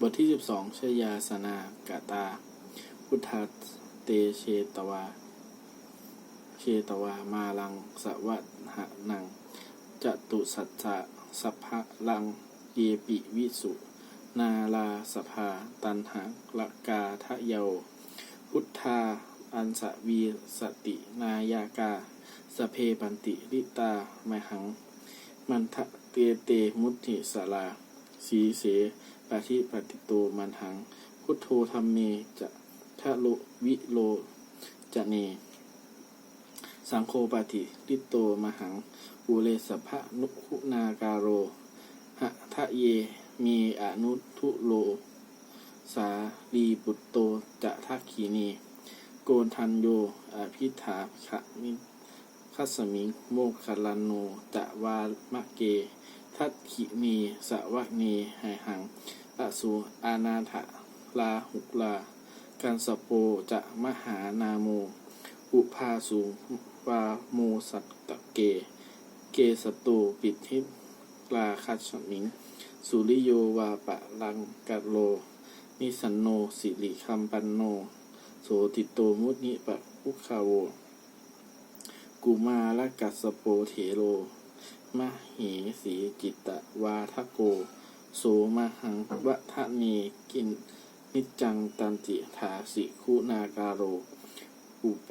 บทที่ 12 ชยาสนากาตา พุทธาเตเชตวา เชตวา มาลังสวัสหนัง จตุสัจจะสัพพะลัง เยปิวิสุ นาลาสภา ตันหังละกาทะเยา พุทธา อันสวีสติ นายากา สเพปันติริตามหัง มันทะเตเตมุติสาลา สีเส ปะทิปฏิโตมันหัง พุทโธธรรมเมจะทะโลวิโลจะเน สังโฆปฏิริโตมหังอุเลสภะนุคุณาการโรหะทะเยมีอนุทุโล สาลีปุตโตจะทักขีนี โกนทันโยอภิธาขะมิคัสมิงโมคคัลานโนจะวามะเก ทัตขินีสวะเนหายหัง อสุอานาถะลาหุกลา กันสโปจะมหานาโม อุภาสุวาโมสัตตะเก เกสตูปิทิปลาคัชมิง สุริโยวาปะลังกัโล นิสันโนสิริคัมปันโน โสติโตมุนิปะพุคาโว กุมาลกัสโปเถโร มะเหสีจิตวาทโกโสมหังวะทะเนกินนิจังตันติถาสิคุณาการโร อุป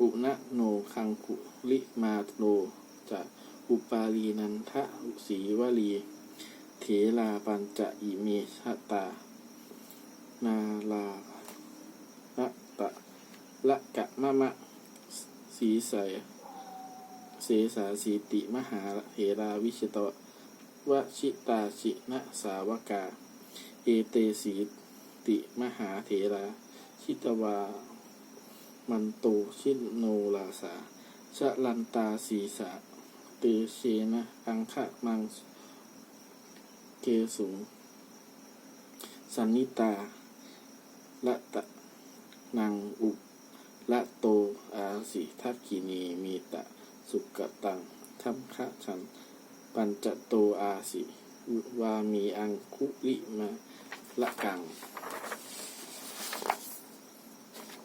อุณโนคังคุลิมาโลจะอุปาลีนันทะสีวลี เถลาปัญจะอิเมชะตา นาลาละตะละกะมะมะ สีใส เสสาสีติมหาเถราวิชตวชิตาชินะสาวกา เอเตสีติมหาเถรา ชิตวา มันโตชิโนลาสาชะลันตาสีสาเตเชนะอังคะมังเกสุงสันนิตาละตะนังอุละโตอาสิทักกินีมีตะ สุกตังทัมคะชัน ปัญจโตอาสิวามีอังคุลิมาละกัง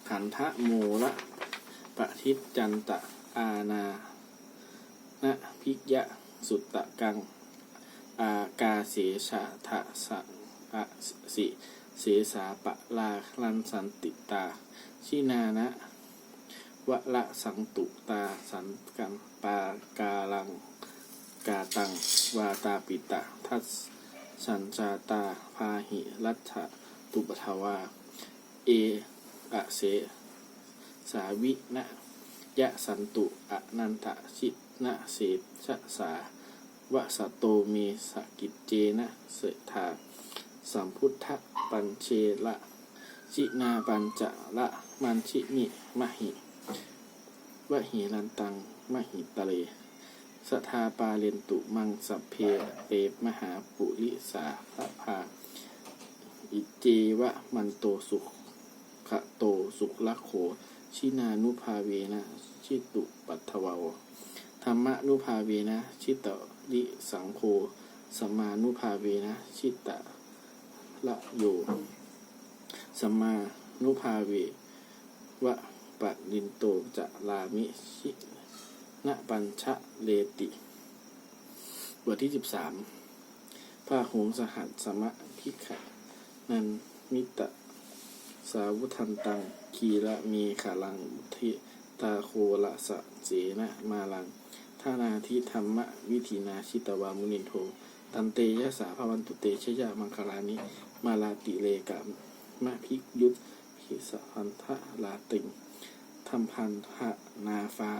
ขันทะโมละปะทิจันตะอาณานะพิยะสุตตะกัง อากาเสชะทะสังอะสิ เสสาปะลาลันสันติตา ชินานะ วะละสังตุตาสันกังปากาลังกาตังวาตาปิตะ ทัสสัญจาตาพาหิรัชตุปทาวา เออะเสสาวินะยะสันตุอะนันทชินะเศชะสาวะสโตเมสกิจเจนะเสถาสัมพุทธปัญเชละจินาปัญจะละมันชินิมหิ วะหิรันตัง มหิตะเล สทาปาเลนตุมังสัพเพเปมหาปุริสาพระภา อิเจวะมันโตสุขะโตสุขละโข ชินานุภาเวนะ ชิตุปัทวาวธรรมนุภาเวนะ ชิตะริสังโฆสมานุภาเวนะชิตะละโยสมมานุภาเววะ ปะลินโตจะลามิชินะปัญชะเลติ บทที่สิบสามพาหงสหัสสมะพิขะนันมิตะ สาวุทันตังคีระมีขาลังทิตาโคละสะเจนะมาลังท่านาทิธรรมะวิธีนาชิตวามุนินโท ตันเตยะสาภวันตุเตชยามังคลานิ มาลาติเลกามมะพิกยุทธพิสพันทะลาติง ธรรมพันธะนาฟา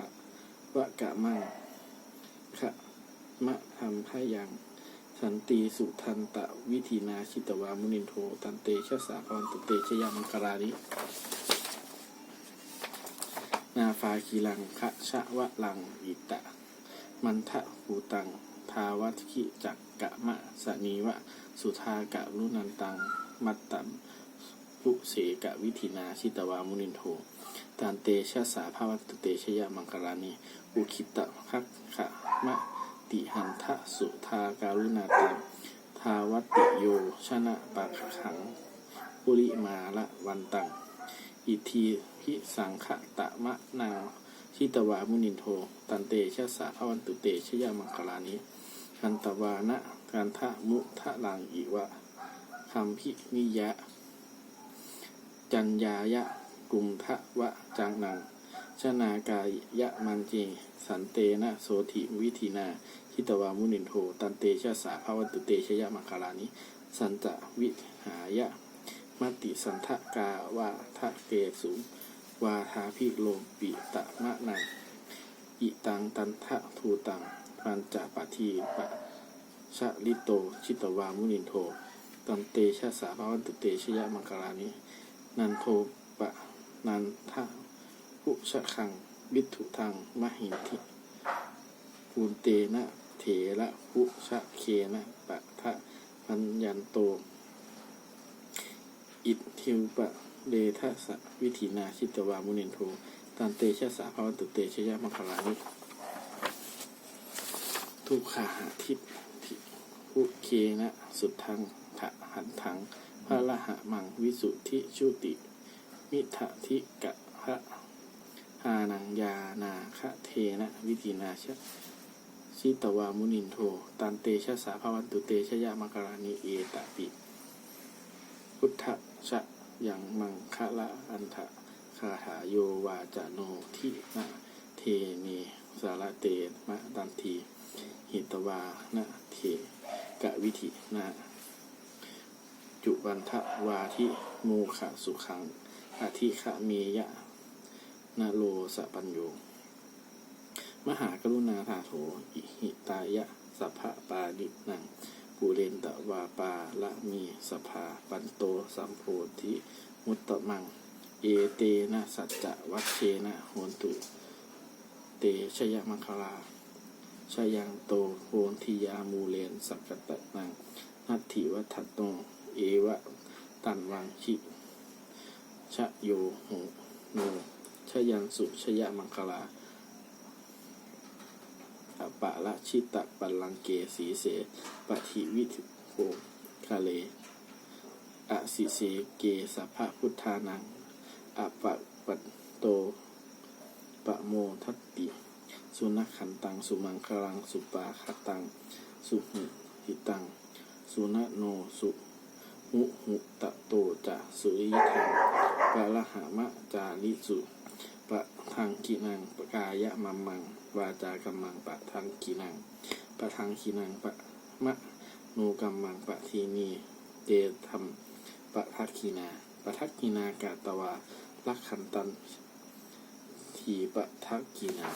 วะกะมังขะมะธรรมพยัง สันติสุทันตะวิธีนาชิตวามุนินโท ตันเตชะสาพรตุเตชยามังคลานินาฟาคีลังคะชะวะลังอิตะ มันทะหูตัง ทาวัตคิจักกะมะสนีวะ สุธากะรุนันตัง มัตตัมปุเสกะวิธีนาชิตวามุนินโท ตันเตชะสาภาวัตเตชยามังคลานิอุคิตะคักขะมะติหันทะสุทาการุณาตังทาวัตติโยชนะปะขังปุริมาละวันตัง อิทีพิสังขะตะมะนางชิตวามุนินโท ตันเตชะสาภาวันตุเตชยามังคลานิกันตวานะกันทะมุทะลังอิวะคัมพิมิยะ จัญญายะ กุมทะวะจังนัง ชนากายะมันเจ สันเตนะโสถิวิธีนาทิตวามุนินโท ตันเตชะสาภวันตุเตชยมังคลานิ สันตะวิหายะมติสันทกาวาทะเกสุวาทาพิโลปิตะมะนังอิตังตันทะทูตังปัญจปทีปะชะลิโต ชิตวามุนินโท ตันเตชะสาภวันตุเตชยมังคลานิ นันโท นันทะอุชะคังบิทุทังมหินทิปูนเตนะเถระพุชะเคนะปะทะปัญญันโต อิทธิวปะเดทะสะวิธีนาชิตวามุนินโทตันเตชะสาภวันตุเตชยะมังคลานิทุกขาหาทิพทิพุเคนะ สุดทังทะหันทังพระละหะมังวิสุทธิชุติ มิทะทิกะพระหานังยานาคะเทนะวิธีนาชะชิตวามุนินโท ตันเตชะสาภวันตุเตชะยะมังคลานิเอตปิ พุทธชะยังมังคะละอันทะคาถาโยวาจาโนทินาเทเนสารเตมะตันทีหิตวานะเทกะวิธินาจุบันทะวาทิโมขะสุขัง อธิขะเมยะนาโลสะปัญโยมหากรุณาถาโถอิหิตายะสัพพะปาดินังปุเรนตะวาปาละมีสภาปันโตสัมโพธิมุตตะมัง เอเตนะสัจจะวัชเชนะโหนตุ เตชยมังคลาชยังโตโหนทิยามูเลนสักกตะนังนัตถิวัฏโตเอวะตันวังชิ ชะโยโหโนชยังสุชยมังคลาอปะละชิตะปัลลังเกสีเสปะทิวิทุโกคาเลอะสิเสเกสัพพะพุทธานังอปะปัตโตปะโมทัตติ สุนัขขันตัง สุมังคลัง สุปาคตัง สุหุหิตัง สุนโน สุ หุหุตะโตจะสุริยทังปะละหามะจาริสุปะทังกินังปะกายะมัมมัง วาจากัมมังปะทังกินังปะทังกินังปะมะโนกัมมังปะทีนีเตธรรมปะทักขีนาปะทักขีนากาตวาลักขันตันทีปะทักขีนา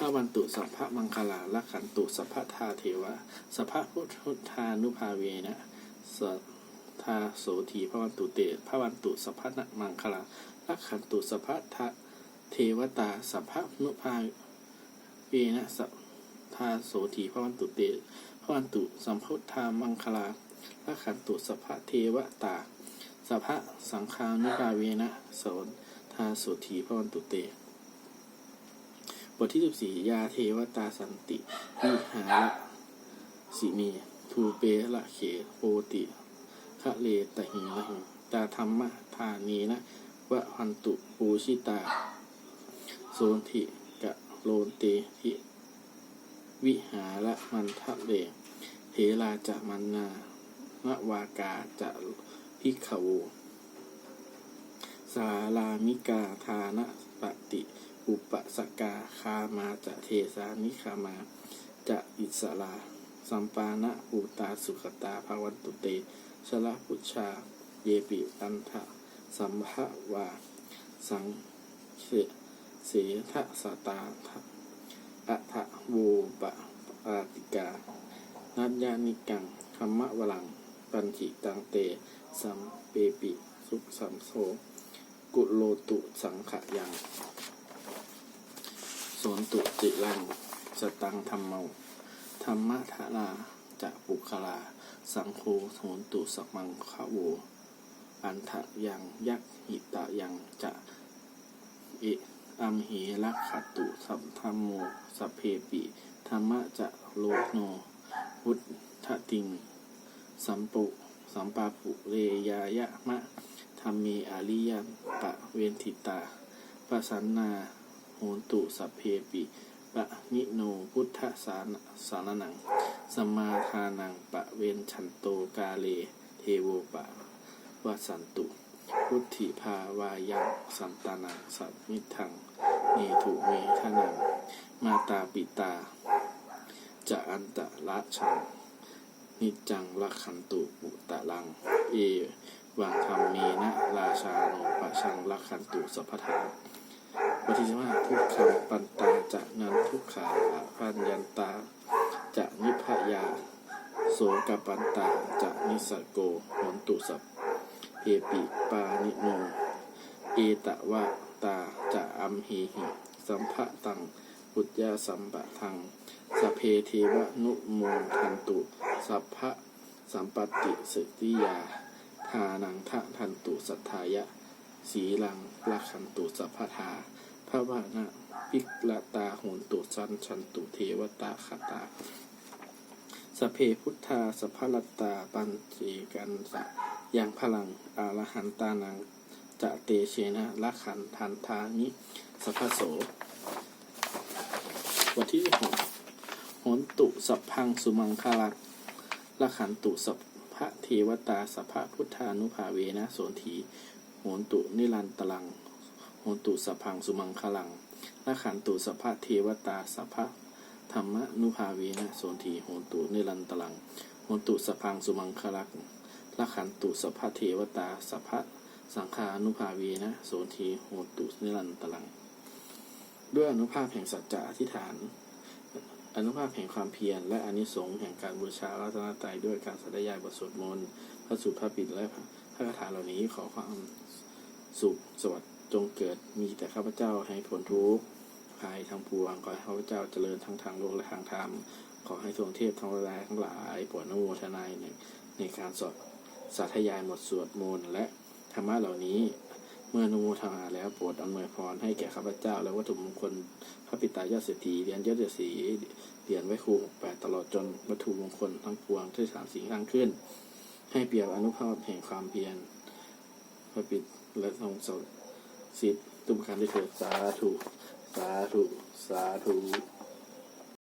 ข้าวันตุสัพพะมังคลาละขันตุสัพพะทาเทวะสัพพะพุทธานุภาเวนะสัทธาโสทีพระวันตุเตพระวันตุสัพพะนะมังคลาละขันตุสัพพะทะเทวตาสัพพะนุภาเวนะสัทาโสทีพระวันตุเตพระวันตุสัมพุทธามังคลาละขันตุสัพพะเทวตาสัพพะสังฆานุภาเวนะโสทาโสทีพระวันตุเต บทที่สิบสี่ยาเทวตาสันติวิหาระสิเนทูเปละเขโปติคะเลตหิละหิตาธรรมะทานีนะวะพันตุปูชิตา โซนทิกะโลนเตทิวิหาระมันทะเลเทราจะมันนานวากาจะพิขโวสาลามิกาทานะ อุปสกาคามาจะเทสานิคามาจะอิสลาสัมปานะปูตาสุขตาภาวันตุเตชละพุชา เยปิตันทะสัมภะวา สังเสเสทะสตาทะอะทะโวปะปาติกา นัญญานิกังธรรมะวลัง ปัญจิตังเต สัมเปปิ สุขสัมโส กุโลตุสังขยัง สวนตุจิลัง สตังธรรมเมาธรรมะทาราจะปุคลา สังโฆโหนตุสมังคะโว อันทะยังยักหิตะยังจะเออัมเหลักขตุสัมธรรมโมสพเพปิธรรมะจะโลโนวุฒทะติง สัมปุสัมปาปุเรยายะมะธรรมเมอริยปะเวนทิตาปะสันนา โหตุสัพเพปิปะนิโนพุทธสานสารนัง สมาทานังปะเวนชันโตกาเลเทโวปะวสันตุ พุทธิภาวายังสันตานังสัตมิทังเนถุเมทานัง มาตาปิตา จะอันตะละชัง นิจังลักขันตุปุตตะลัง เอวังธรรมเมนะราชาโนปะชังลักขันตุสัพพทา ปฏิมาทุกขังปันตาจะนันทุกขาปัญญันตาจะนิพยาโสกปันตาจะนิสโกหนตุสัพเพปิปานิโนเอตะวะตาจะอัมหีหิสัมภะตังปุจยาสัมปะทังสเพเทวะนุโมทันตุสัพพะสัมปติสติยาทานังทะทันตุสัทธายะ สีลังลักขันตุสัพพทา พระวานะปิกละตาโหนตุสันชันตุเทวตาคตาสเพพุทธาสพพลตตาปัญเจกันสะยังพลังอารหันตานังจะเตเชนะละขันทันทานิสัพโสบทที่หกโหนตุสัพพังสุมังคาลักละขันตุสัพพะเทวตาสัพพะพุทธานุภาเวนะโสนถีโหนตุนิรันตลัง หตุสัพพังสุมังคลังละขันตุสัพพะเทวตาสัพพะธรรมนุภาเวนะโสนถีโหตุนิรันตลังโหตุสัพพังสุมังคลังละขันตุสัพพะเทวตาสัพพะสังขานุภาวีนะโสทีโหตุนิรันตลัง ด้วยอนุภาพแห่งสัจจะอธิษฐาน อนุภาพแห่งความเพียรและอนิสงส์แห่งการบูชารัตนตรัยด้วยการสัตยายบทสวดมนต์พระสุภาพปิฎและพระคาถาเหล่านี้ขอความสุขสวัสดิ์ จงเกิดมีแต่ข้าพเจ้าให้พ้นทุกข์ภัยทั้งปวงขอให้ข้าพเจ้าเจริญทั้งทางโลกและทางธรรมขอให้ทวงเทพทั้งหลายทั้งหลายปรดนโมทนาในในการสอดสาธยายบทสวดมนต์และธรรมะเหล่านี้เมื่อนุโมทนาแล้วโปรดอำนวยพรให้แก่ข้าพเจ้า และวัตถุมงคลพระปิตายอดเศรษฐีเหรียญยอดเศรษฐีเหรียญไว้ครูหกแปดตลอดจนวัตถุมงคลทั้งปวงที่สามสิ่ข้างขึ้น ให้เปรียบอนุภาพแห่งความเพียรพระปิตและทรงสด สิทธิ์ตุมการได้เถิดสาธุ สาธุ สาธุ